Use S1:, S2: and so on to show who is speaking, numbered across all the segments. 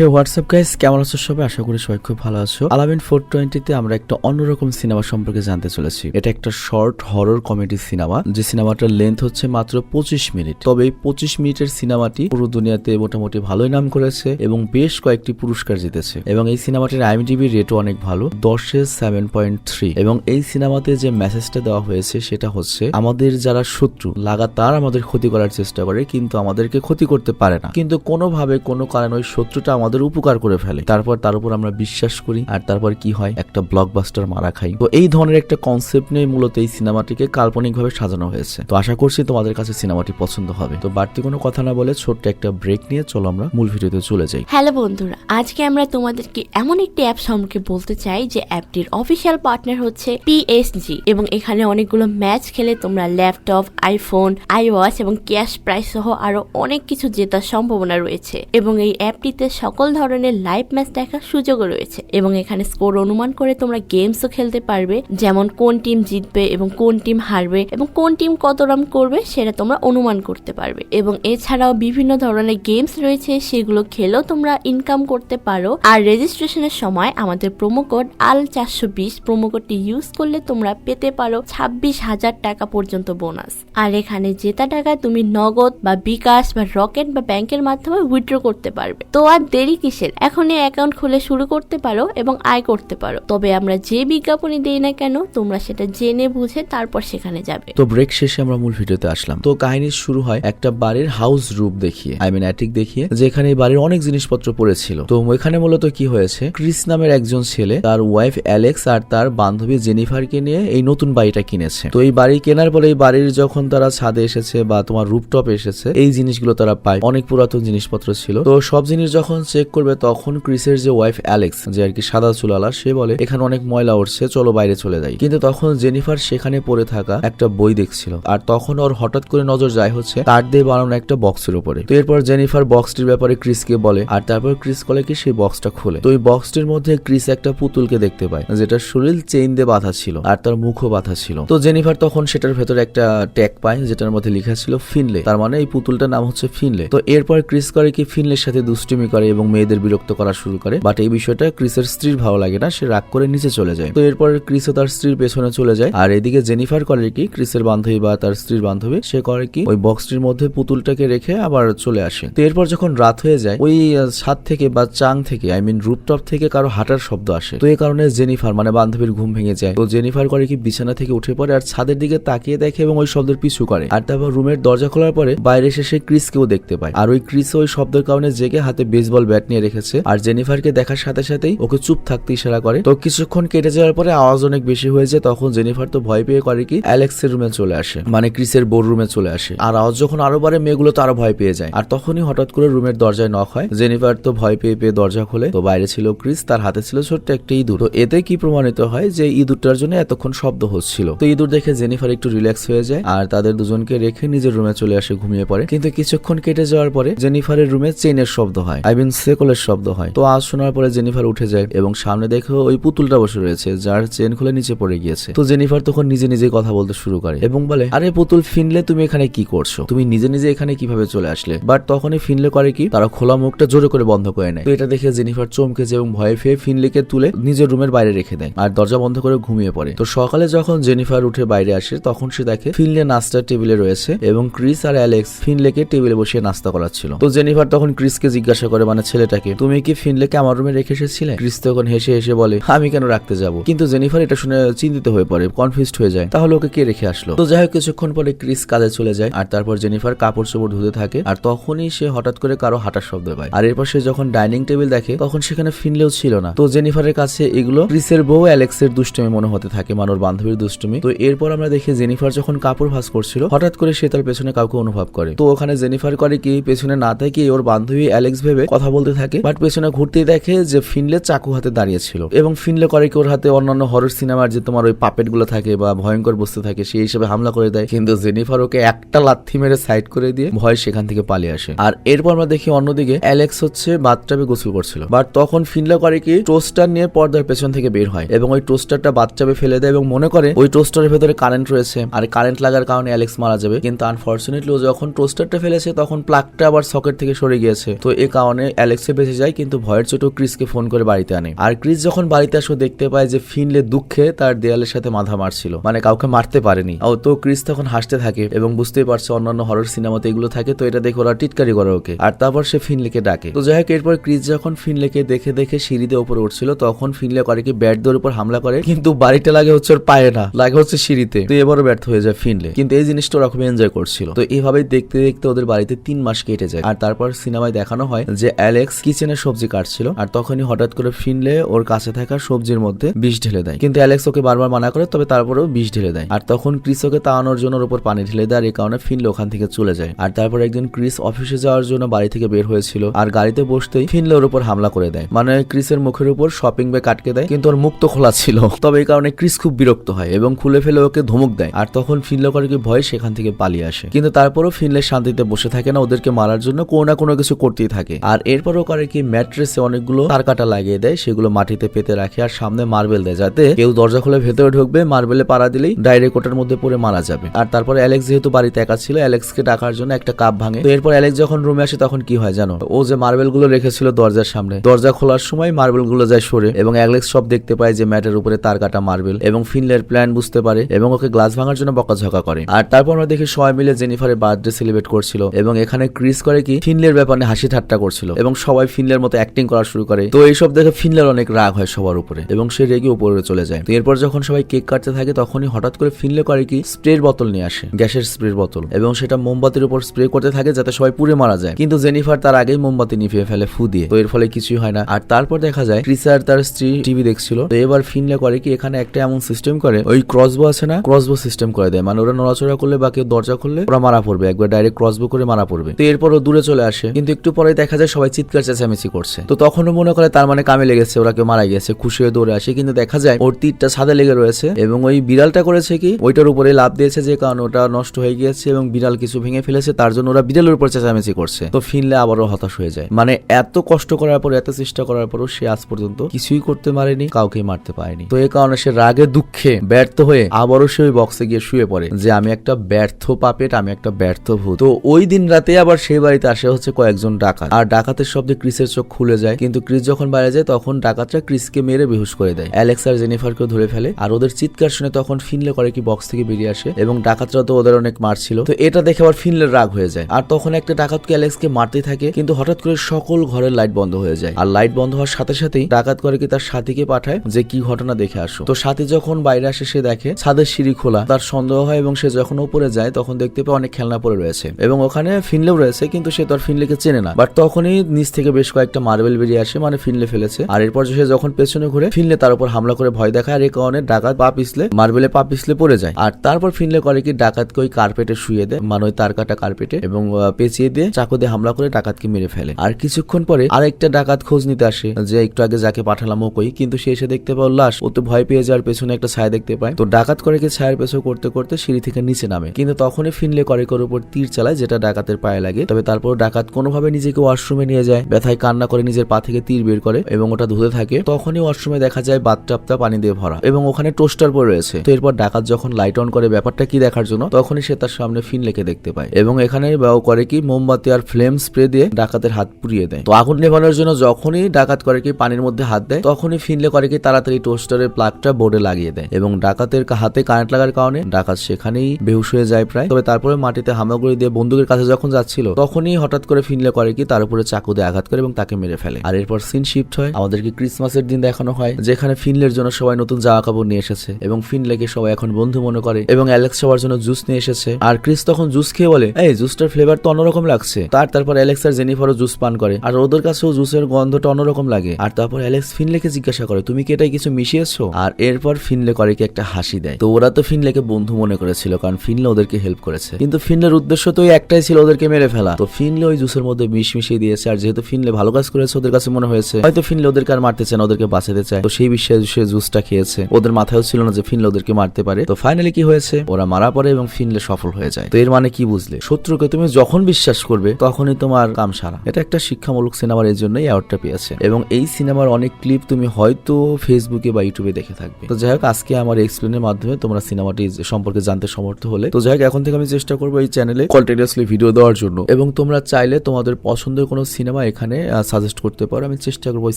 S1: হে WhatsApp guys কেমন আছো সবাই? আশা করি সবাই খুব ভালো আছো। আলামিন ফোর টোয়েন্টিতে আমরা একটা অন্যরকম সিনেমা সম্পর্কে জানতে চলেছি। এটা একটা শর্ট হরর কমেডি সিনেমা যে সিনেমাটার লেন্থ হচ্ছে মাত্র পঁচিশ মিনিট। তবে এই পঁচিশ মিনিটের সিনেমাটি পুরো দুনিয়াতে মোটামুটি ভালোই নাম করেছে এবং বেশ কয়েকটি পুরস্কার জিতেছে। এবং এই সিনেমাটির আইএমডিবি রেটও অনেক ভালো, দশে সেভেন পয়েন্ট থ্রি এবং এই সিনেমাতে যে মেসেজটা দেওয়া হয়েছে সেটা হচ্ছে, আমাদের যারা শত্রু, লাগাতার আমাদের ক্ষতি করার চেষ্টা করে, কিন্তু আমাদেরকে ক্ষতি করতে পারে না। কিন্তু কোনোভাবে কোনো কারণে ওই শত্রুটা আমাদের উপকার করে ফেলে। তারপর তার উপর আমরা বিশ্বাস করি আর তারপর কি হয়? একটা ব্লকবাস্টার মারা খাই। তো এই ধরনের একটা কনসেপ্ট নিয়ে মূলত এই সিনেমাটিকে কাল্পনিকভাবে সাজানো হয়েছে। তো আশা করছি তোমাদের কাছে সিনেমাটি পছন্দ হবে। তো বাড়তি কোনো কথা না বলে ছোট্ট একটা ব্রেক নিয়ে চলো আমরা মূল ভিডিওতে চলে যাই।
S2: হ্যালো বন্ধুরা, আজকে আমরা তোমাদেরকে এমন একটি অ্যাপ সম্পর্কে বলতে চাই যে অ্যাপটির অফিসিয়াল পার্টনার হচ্ছে পিএসজি এবং এখানে অনেকগুলো ম্যাচ খেলে তোমরা ল্যাপটপ আইফোন আইওয়াচ এবং ক্যাশ প্রাইস সহ আরও অনেক কিছু জেতার সম্ভাবনা রয়েছে। এবং এই অ্যাপটিতে সকল ধরনের লাইভ ম্যাচ দেখার সুযোগও রয়েছে এবং এখানে স্কোর অনুমান করে তোমরা গেমসও খেলতে পারবে, যেমন কোন টিম জিতবে এবং কোন টিম হারবে এবং কোন টিম কত রান করবে সেটা তোমরা অনুমান করতে পারবে। এবং এছাড়াও বিভিন্ন ধরনের গেমস রয়েছে, সেগুলো খেলেও তোমরা ইনকাম করতে পারো। আর রেজিস্ট্রেশনের সময় আমাদের প্রোমো কোড আল চারশো বিশ প্রোমো কোডটি ইউজ করলে তোমরা পেতে পারো ছাব্বিশ হাজার টাকা পর্যন্ত বোনাস আর এখানে জেতা টাকা তুমি নগদ বা বিকাশ বা রকেট বা ব্যাংকের মাধ্যমে উইথড্র করতে পারবে। তো আর দেরি কিসের? এখনই অ্যাকাউন্ট খুলে শুরু করতে পারো এবং আয় করতে পারো। তবে আমরা যে বিজ্ঞাপনই দেই না কেন, তোমরা সেটা জেনে বুঝে তারপর সেখানে যাবে।
S1: তো ব্রেক শেষে আমরা মূল ভিডিওতে আসলাম। তো কাহিনী শুরু হয় একটা বাড়ির হাউস রূপ দেখিয়ে আই মিন অ্যাটিক দেখিয়ে, যেখানে এই বাড়ির অনেক জিনিসপত্র পড়েছিল। তো এখানে মূলত কি হয়েছে? ক্রিস নামের একজন ছেলে, তার ওয়াইফ অ্যালেক্স আর তার বান্ধবী জেনিফারকে নিয়ে এই নতুন বাড়িটা কিনেছে। তো এই বাড়ি কেনার পরে এই বাড়ির যখন তারা ছাদে এসেছে বা তোমার রুপটপ এসেছে, এই জিনিসগুলো তারা পায়। অনেক পুরাতন জিনিসপত্র ছিল। তো সব জিনিস যখন চেক করবে তখন ক্রিসের যে ওয়াইফ অ্যালেক্স যে আর কি সাদা চুলালা, সে বলে, এখানে অনেক ময়লা উঠছে, চলো বাইরে চলে যাই। কিন্তু তখন জেনিফার সেখানে পড়ে থাকা একটা বই দেখছিল। আর তখন ওর হঠাৎ করে নজর যায় হচ্ছে তার দিয়ে বানানো একটা বক্সের উপরে। তো এরপর জেনিফার বক্সটির ব্যাপারে ক্রিসকে বলে, আর তারপর ক্রিস বলে কি, সেই বক্সটা খুলে। তো ওই বক্সটির মধ্যে ক্রিস একটা পুতুলকে দেখতে পায়, যেটা শরীর চেইন দিয়ে বাঁধা ছিল আর তার মুখও বাঁধা ছিল। তো জেনিফার তখন সেটার ভেতরে একটা ট্যাগ পায়, যেটার মধ্যে লেখা ছিল ফিনলে তার মানে এই পুতুলটার নাম হচ্ছে ফিনলে তো এরপর ক্রিস করে কি ফিনলের সাথে দুষ্টুমি করে এবং মেয়েদের বিরক্ত করা শুরু করে। বাট এই বিষয়টা ক্রিসের স্ত্রীর ভালো লাগে না, সে রাগ করে নিচে চলে যায়। তো এরপর ক্রিসও তার স্ত্রীর পেছনে চলে যায়। আর এদিকে জেনিফার করে কি, ক্রিসের বান্ধবী বা তার স্ত্রীর বান্ধবী, সে করে কি, ওই বক্সটির মধ্যে পুতুলটাকে রেখে আবার চলে আসে। তো এরপর যখন রাত হয়ে যায়, ওই ছাদ থেকে বা চাং থেকে আই মিন রুপটপ থেকে কারও হাঁটার শব্দ আসে। তো এই কারণে জেনিফার মানে বান্ধবীর ঘুম ভেঙে যায়। তো জেনিফার করে কি, বিছানা থেকে উঠে পড়ে আর ছাদের দিকে তাকিয়ে দেখে এবং ওই শব্দের পিছু করে। আর তারপর রুমের দরজা খোলার পরে বাইরে এসে সে ক্রিসকেও দেখতে পায়। আর ওই ক্রিস ওই শব্দের কারণে জেগে হাতে বেসবল ব্যাট নিয়ে রেখেছে। আর জেনিফারকে দেখার সাথে সাথেই ওকে চুপ থাকতে ইশারা করে। তো কিছুক্ষণ কেটে যাওয়ার পরে আওয়াজ অনেক বেশি হয়ে যায়, তখন জেনিফার তো ভয় পেয়ে করে কি, অ্যালেক্সের রুমে চলে আসে। মানে ক্রিসের বোর রুমে চলে আসে। আর আওয়াজ যখন আরও বারে মেয়েগুলো তো আরও ভয় পেয়ে যায়। আর তখনই হঠাৎ করে রুমের দরজায় নক হয়। জেনিফার তো ভয় পেয়ে পেয়ে দরজা খোলে। তো বাইরে ছিল ক্রিস, তার হাতে ছিল ছোট্ট একটা ইঁদুর। তো এতে কি প্রমাণিত হয় যে ইঁদুরটার জন্য এতক্ষণ শব্দ হচ্ছিল। তো ইঁদুর দেখে জেনিফার একটু রিল্যাক্স হয়ে যায় আর তাদের দুজনকে রেখে নিজের রুমে চলে আসে, ঘুমিয়ে পড়ে। কিন্তু কিছুক্ষণ কেটে যাওয়ার পরে জেনিফারের রুমে চেনের শব্দ হয়। আই মিন সেকলের শব্দ হয়। তো আজ শোনার পরে জেনিফার উঠে যায় এবং সামনে দেখে ওই পুতুলটা বসে রয়েছে, যার চেন খুলে নিচে পড়ে গিয়েছে। তো জেনিফার তখন নিজে নিজে কথা বলতে শুরু করে এবং বলে, আরে পুতুল, ফিনলে তুমি এখানে কি করছ? তুমি নিজে নিজে এখানে কীভাবে চলে আসলে? বাট তখনই ফিনলে করে কি, তারা খোলা মুখটা জোরে করে বন্ধ করে নেয়। তো এটা দেখে জেনিফার চমকে যায় এবং ভয়ে পেয়ে ফিনলেকে তুলে নিজের রুমের বাইরে রেখে দেয় আর দরজা বন্ধ করে ঘুমিয়ে পড়ে। তো সকালে যখন জেনিফার উঠে বাইরে আসে, তখন সে দেখে ফিনলে নাস্তার টেবিলে রয়েছে এবং ক্রিস আর অ্যালেক্স ফিনলেকে টেবিলে বসিয়ে নাস্তা করাচ্ছিল। তো জেনিফার তখন ক্রিসকে জিজ্ঞাসা করে মানে ছেলেটাকে। তুমি কি ফিনলেকে আমার রুমে রেখে এসেছিলে? ক্রিস তখন হেসে হেসে বলে, আমি কেন রাখতে যাব? কিন্তু জেনিফার এটা শুনে চিন্তিত হয়ে পড়ে কনফিউজড হয়ে যায়। তাহলে ওকে কে রেখে আসলো? তো যাই হোক, কিছুক্ষণ পরে ক্রিস কাজে চলে যায়, আর তারপর জেনিফার কাপড় চোপড় ধুতে থাকে, আর তখনই সে হঠাৎ করে কারও হাঁটার শব্দ পায়। আর এরপর সে যখন ডাইনিং টেবিল দেখে, তখন সেখানে ফিনলেও ছিল না। তো জেনিফারের কাছে এগুলো ক্রিসের বউ অ্যালেক্সের দুষ্টুমি মনে হতে থাকে মানোর বান্ধবীর দুষ্টুমি। তো এরপর আমরা দেখি জেনিফার যখন কাপড় ভাস করছিল, হঠাৎ করে সে তার পেছনে কাউকে অনুভব করে। তো ওখানে জেনিফার করে কি পেছনে না থেকে ওর বান্ধবী অ্যালেক্স ভেবে কথা বলতে থাকে বাট পেছনে ঘুরতেই দেখে যে ফিনলে চাকু হাতে দাঁড়িয়ে ছিল। এবং ফিনলে করে কি ওর হাতে অন্যান্য হরর সিনেমার যে তোমার ওই পাপেটগুলো থাকে বা ভয়ঙ্কর বস্তু থাকে, সেই হিসেবে হামলা করে দেয়। কিন্তু জেনিফার ওকে একটা লাথি মেরে সাইড করে দিয়ে ভয় সেখান থেকে পালিয়ে আসে। আর এরপর আমরা দেখি অন্যদিকে অ্যালেক্স হচ্ছে বাথটাবে গোসল করছিল। বাট তখন ফিনলে করে কি টোস্টার নিয়ে পর্দার পেছন থেকে বের হয় এবং ওই টোস্টারটা বাথটাবে ফেলে দেয় এবং মনে করে ওই টোস্টারের ভেতরে কারেন্ট রয়েছে। আর কারেন্ট লাগার কারণে অ্যালেক্স মারা যাবে। কিন্তু আনফর্চুনেটলি যখন টোস্টারটা ফেলেছে, তখন প্লাগটা আবার সকেট থেকে সরে গিয়েছে। তো এ কারণে অ্যালেক্স বেঁচে যায়, কিন্তু ভয়ের চোটও ক্রিসকে ফোন করে বাড়িতে আনে। আর ক্রিস যখন বাড়িতে আসো দেখতে পায় যে ফিনলে দুঃখে তার দেয়ালের সাথে মাথা মারছিল। মানে কাউকে মারতে পারেনি। ও তো ক্রিস তখন হাসতে থাকে এবং বুঝতেই পারছে অন্যান্য হরর সিনেমাতে এগুলো থাকে, তো এটা দেখে ওরা টিটকারি করে ওকে। আর তারপর সে ফিনলেকে ডাকে। তো যাই হোক, এরপর ক্রিস যখন ফিনলেকে দেখে দেখে সিঁড়িতে উপরে উঠছিল, তখন ফিনলে করে কি ব্যাট দোর উপর হামলা করে, কিন্তু বাড়িটা লাগে হচ্ছে ওর পায়ে না, লাগে হচ্ছে সিঁড়িতে। তো এবারও ব্যর্থ হয়ে যায় ফিনলে। কিন্তু এই জিনিসটা ওরা খুব এনজয় করছিল। তো এইভাবেই দেখতে দেখতে ওদের বাড়িতে তিন মাস কেটে যায়। আর তারপর সিনেমায় দেখানো হয় যে অ্যালেক্স কিচেনে সবজি কাটছিল আর তখনই হঠাৎ করে ফিনলে ওর কাছে থাকা সবজির মধ্যে বিষ ঢেলে দেয়। কিন্তু অ্যালেক্স ওকে বারবার মানা করে, তবে তারপরেও বিষ ঢেলে দেয়। আর তখন ক্রিস ওকে তাড়ানোর জন্য ওর উপর পানি ঢেলে দেয় আর এই কারণে ফিনলে ওখান থেকে চলে যায়। আর তারপর একদিন ক্রিস অফিসে যাওয়ার জন্য বাড়ি থেকে বের হয়েছিল আর গাড়িতে বসতেই ফিনলে ওর উপর হামলা করে দেয়। মানে ক্রিসের মুখের উপর শপিং ব্যাগ আটকে দেয়, কিন্তু ওর মুখ তো খোলা ছিল। তবে এই কারণে ক্রিস খুব বিরক্ত হয় এবং খুলে ফেলে ওকে ধমক দেয়। আর তখন ফিনলে করে কি ভয় সেখান থেকে পালিয়ে আসে। কিন্তু তারপরও ফিনলে শান্তিতে বসে থাকে না, ওদেরকে মারার জন্য কোনো না কোনো কিছু করতেই থাকে। আর এরপরও করে কি ম্যাট্রেসে অনেকগুলো তার কাটা লাগিয়ে দেয়, সেগুলো মাটিতে পেতে রাখে আর সামনে মার্বেল দেয়, যাতে কেউ দরজা খুলে ভেতরে ঢুকবে, মার্বেলে পাড়া দিলেই ডাইরেক্ট ওটার মধ্যে পড়ে মারা যাবে। আর তারপরে অ্যালেক্স যেহেতু বাড়িতে একা ছিল, অ্যালেক্সকে ডাকার জন্য একটা কাপ ভাঙে। তো এরপর অ্যালেক্স যখন রুমে আসে, তখন কি হয় জানো? ও যে মার্বেলগুলো রেখেছিল দরজার সামনে, দরজা খোলার সময় মার্বেলগুলো যায় সরে এবং অ্যালেক্স সব দেখতে পায় যে ম্যাটের উপরে তার কাটা মার্বেল এবং ফিনলের প্ল্যান বুঝতে পারে এবং ওকে গ্লাস ভাঙার জন্য বকাঝকা করে। আর তারপর আমরা দেখি সবাই মিলে জেনিফারের বার্থডে সেলিব্রেট করছিল এবং এখানে ক্রিস করে কি ফিনলের ব্যাপারে হাসি ঠাট্টা করছিল এবং সবাই ফিনলের মতো অ্যাক্টিং করা শুরু করে। তো এইসব দেখে ফিনলের অনেক রাগ হয় সবার উপরে এবং সে রেগে উপরে চলে যায়। তো এরপর যখন সবাই কেক কাটতে থাকে, তখনই হঠাৎ করে ফিনলে করে কি, স্প্রের বোতল নিয়ে আসে, গ্যাসের স্প্রের বোতল এবং সেটা মোমবাতির উপর স্প্রে করতে থাকে যাতে সবাই পুড়ে মারা যায়। কিন্তু জেনিফার তার আগেই মোমবাতি নিভিয়ে ফেলে, ফু দিয়ে। তো এর ফলে কিছুই হয় না। আর তারপর দেখা যায়, ক্রিস আর তার স্ত্রী টিভি দেখছিল। তো এবার ফিনলে করে কি, এখানে একটা এমন সিস্টেম করে, ওই ক্রসবো আছে না ক্রসবো সিস্টেম করে দেয়। মানে ওরা নড়াচড়া করলে বা কেউ দরজা খুললে ওরা মারা পড়বে। একবার ডাইরেক্ট ক্রসবো করে মারা পড়বে। তো এরপর ও দূরে চলে আসে। কিন্তু একটু পরে দেখা যায় সবাই চিৎকার চেঁচামেচি করছে। তো তখনও মনে করে তার মানে কামে লেগেছে, ওরা কেউ মারা গেছে, খুশি হয়ে দৌড়ে আসে। কিন্তু দেখা যায় ওর তীরটা সাদা লেগে রয়েছে এবং ওই বিড়ালটা করেছে কি, ওইটার উপরে লাভ দিয়েছে যে কারণ ওটা নষ্ট হয়ে গিয়েছে এবং বিড়াল কিছু ভেঙে ফেলেছে, তার জন্য ওরা বিড়ালের উপর চেঁচামেচি করছে। তো ফিনলে আবারও হতাশ হয়ে যায়। মানে এত কষ্ট করার পর এত চেষ্টা করার পরও সে আজ পর্যন্ত কিছুই করতে পারেনি কাউকে মারতে পারেনি। তো এই কারণে সে রাগে, দুঃখে ব্যর্থ হয়ে আবারও সে ওই বক্সে গিয়ে শুয়ে পড়ে যে আমি একটা ব্যর্থ পাপেট, আমি একটা ব্যর্থ ভূত। তো ওই দিন রাতে আবার সেই বাড়িতে আসে হচ্ছে কয়েকজন ডাকাত। আর ডাকাতের শব্দে ক্রিসের চোখ খুলে যায়, কিন্তু ক্রিস যখন বাইরে যায়, তখন ডাকাতরা ক্রিসকে মেরে বেহুশ করে দেয়। অ্যালেক্স আর জেনিফারকেও ধরে ফেলে, আর ওদের চিৎকার শুনে তখন ফিনলে করে কি বক্স থেকে বেরিয়ে আসে, এবং ডাকাতরা তো ওদের অনেক মারছিল। তো এটা দেখে আবার ফিনলের রাগ হয়ে যায়। আর তখন একটা ডাকাতকে অ্যালেক্সকে মারতে থাকে, কিন্তু হঠাৎ করে সকল ঘরের লাইট বন্ধ হয়ে যায়। আর লাইট বন্ধ হওয়ার সাথে সাথেই ডাকাত করে কি তার সাথীকে পাঠায়, যে কি ঘটনা দেখে আসো। তো সাথী যখন বাইরে আসে, সে দেখে ছাদের সিঁড়ি খোলা, তার সন্দেহ হয় এবং সে যখন উপরে যায়, তখন দেখতে পায় অনেক খেলনা পড়ে রয়েছে। এবং ওখানে ফিনলেও রয়েছে, কিন্তু সে তো আর ফিনলেকে চেনে না। বাট তখনই নিচ থেকে বেশ কয়েকটা মার্বেল বেরিয়ে আসে মানে ফিনলে ফেলেছে। আর এরপর সে যখন পেছনে ঘুরে ফিনলে তার উপর হামলা করে ভয় দেখায়, আর এই কারণে ডাকাত পা পিছলে, মার্বেলে পা পিছলে পড়ে যায়। আর তারপর ফিনলে করে কি, ডাকাতকে ওই কার্পেটে শুয়ে দেয় মানে ওই তার কাটা কার্পেটে, এবং পেঁচিয়ে দিয়ে চাকু দিয়ে হামলা করে ডাকাতকে মেরে ফেলে। আর কিছুক্ষণ পরে আরেকটা ডাকাত খোঁজ নিতে আসে, যে একটু আগে যাকে পাঠালাম ওকই, কিন্তু সে এসে দেখতে পায় ওর লাশ, ও তো ভয় পেয়ে যাওয়ার পেছনে একটা ছায়া দেখতে পায়। তো ডাকাত করে কি ছায়ার পেছনে করতে করতে সিঁড়ি থেকে নিচে নামে। কিন্তু তখনই ফিনলে করে উপর তীর চালায়, যেটা ডাকাতের পায়ে লাগে। তবে তারপর ডাকাত কোনোভাবে নিজেকে ওয়াশরুমে নিয়ে যায় ব্যথায় কান্না করে নিজের পা থেকে তীর বের করে এবং ওটা ধুতে থাকে, তখনই ওয়াশরুমে দেখা যায় বাথটাবটা পানি দিয়ে ভরা এবং ওখানে টোস্টার পড়ে রয়েছে। তো এরপর ডাকাত যখন লাইট অন করে ব্যাপারটা কি দেখার জন্য, তখনই সে তার সামনে ফিনলেকে দেখতে পায় এবং এখানে করে কি মোমবাতি আর ফ্লেম স্প্রে দিয়ে ডাকাতের হাত পুড়িয়ে দেয়। তো আগুন নেভানোর জন্য যখনই ডাকাত করে কি পানির মধ্যে হাত দেয়, তখনই ফিনলে করে কি তাড়াতাড়ি টোস্টারের প্লাগটা বোর্ডে লাগিয়ে দেয় এবং ডাকাতের হাতে কারেন্ট লাগার কারণে ডাকাত সেখানেই বেহুশ হয়ে যায় প্রায়। তবে তারপরে মাটিতে হামাগুড়ি দিয়ে বন্দুকের কাছে যখন যাচ্ছিল, তখনই হঠাৎ করে ফিনলে করে কি তার উপরে চাকু দিয়ে আঘাত করে এবং তাকে মেরে ফেলে। আর এরপর সিন শিফট হয়। আমাদেরকে ক্রিসমাসের দিন দেখানো হয়, যেখানে ফিনলের জন্য সবাই নতুন জামা কাপড় নিয়ে এসেছে এবং ফিনলেকে সবাই এখন বন্ধু মনে করে এবং অ্যালেক্স সবার জন্য জুস নিয়ে এসেছে। আর ক্রিস তখন জুস খেয়ে বলে, এই জুসটার ফ্লেভার তো অন্যরকম লাগছে। তার তারপর অ্যালেক্স আর জেনিফারও জুস পান করে। আর ওদের কাছেও জুসের গন্ধটা অন্যরকম লাগে। আর তারপর অ্যালেক্স ফিনলেকে জিজ্ঞাসা করে, তুমি কি এটাই কিছু মিশিয়েছো? আর এরপর ফিনলে করে কি একটা হাসি দেয়। তো ওরা তো ফিনলেকে বন্ধু মনে করেছিল, কারণ ফিনলে ওদেরকে হেল্প করেছে। কিন্তু ফিনলের উদ্দেশ্য তো একটাই ছিল ওদেরকে মেরে ফেলা। তো ফিনলে ওই জুসের মধ্যে বিষ মিশিয়ে দিয়েছে, আর যেহেতু ফিনলে ভালো কাজ করেছে, ওদের কাছে মনে হয়েছে। হয়তো ফিনলে ওদেরকে আর মারতে চায় ওদেরকে বাঁচাতে চায়। তো সেই বিশ্বাসে সে জুসটা খেয়েছে। ওদের মাথায়ও ছিল না যে ফিনলে ওদেরকে মারতে পারে। তো ফাইনালি কি হয়েছে? ওরা মারা পড়ে এবং ফিনলে সফল হয়ে যায়। তো এর মানে কি বুঝলে? শত্রুকে তুমি যখন বিশ্বাস করবে, তখনই তোমার কাম সারা। এটা একটা শিক্ষামূলক সিনেমার এই জন্যই অ্যাওয়ার্ডটা পেয়েছে। এবং এই সিনেমার অনেক ক্লিপ তুমি হয়তো ফেসবুকে বা ইউটিউবে দেখে থাকবে। তো যাই হোক, আজকে আমার এক্সপ্লেনের মাধ্যমে তোমরা সিনেমাটি সম্পর্কে জানতে সমর্থ হলে, তো যাই হোক, এখন থেকে আমি চেষ্টা করব এই চ্যানেলে কন্টিনিউসলি ভিডিও দেওয়ার জন্য। এবং তোমরা চাইলে তোমাদের পছন্দের কোনো সিনেমা সিনেমা এখানে সাজেস্ট করতে পারো। আমি চেষ্টা করব ওই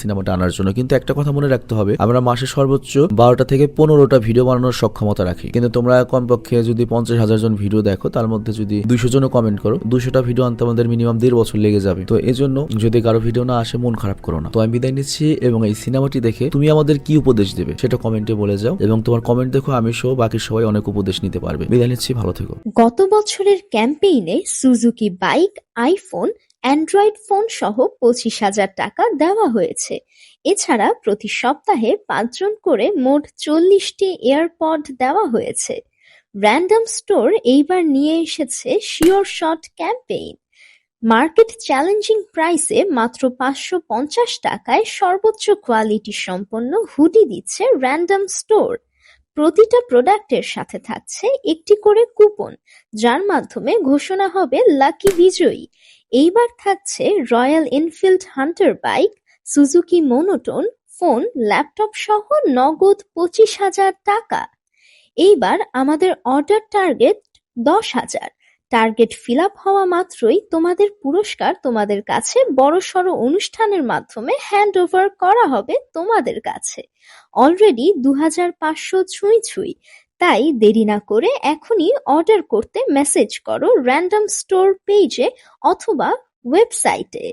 S1: সিনেমাটা আনার জন্য। কিন্তু একটা কথা মনে রাখতে হবে, আমরা মাসে সর্বোচ্চ বারোটা থেকে পনেরোটা ভিডিও বানানোর সক্ষমতা রাখি। কিন্তু তোমরা কমপক্ষে যদি পঞ্চাশ হাজার জন ভিডিও দেখো, তার মধ্যে যদি দুইশো জনও কমেন্ট করো দুশোটা ভিডিও আনতে আমাদের মিনিমাম দেড় বছর লেগে যাবে। তো এই জন্য যদি কারও ভিডিও না আসে, মন খারাপ করো না। তো আমি বিদায় নিচ্ছি এবং এই সিনেমাটি দেখে তুমি আমাদের কি উপদেশ দেবে, সেটা কমেন্টে বলে যাও। এবং তোমার কমেন্ট দেখো, আমি সহ বাকি সবাই অনেক উপদেশ নিতে পারবে। বিদায় নিচ্ছি, ভালো থেকো।
S3: গত বছরের ক্যাম্পেইনে Suzuki bike iPhone android phone সহ পঁচিশ হাজার টাকা দেওয়া হয়েছে। এছাড়া প্রতি সপ্তাহে পাঁচজন করে মোট চল্লিশটি এয়ারপড দেওয়া হয়েছে। র্যান্ডম স্টোর এইবার নিয়ে এসেছে sure shot campaign market challenging প্রাইসে মাত্র পাঁচশো পঞ্চাশ টাকায় সর্বোচ্চ কোয়ালিটি সম্পন্ন হুডি দিচ্ছে র্যান্ডম স্টোর প্রতিটা প্রোডাক্টের সাথে থাকছে একটি করে কুপন যার মাধ্যমে ঘোষণা হবে লাকি বিজয়ী এইবার থাকছে Royal Enfield hunter bike, Suzuki monotone, phone, laptop সহ নগদ পঁচিশ হাজার টাকা। এইবার আমাদের অর্ডার টার্গেট দশ হাজার। টার্গেট ফিল আপ হওয়া মাত্রই তোমাদের পুরস্কার তোমাদের কাছে বড়সড় অনুষ্ঠানের মাধ্যমে হ্যান্ড ওভার করা হবে তোমাদের কাছে। অলরেডি দু হাজার পাঁচশো ছুঁই ছুঁই। তাই দেরি না করে এখনই অর্ডার করতে মেসেজ করো র্যান্ডম স্টোর পেজে অথবা ওয়েবসাইটে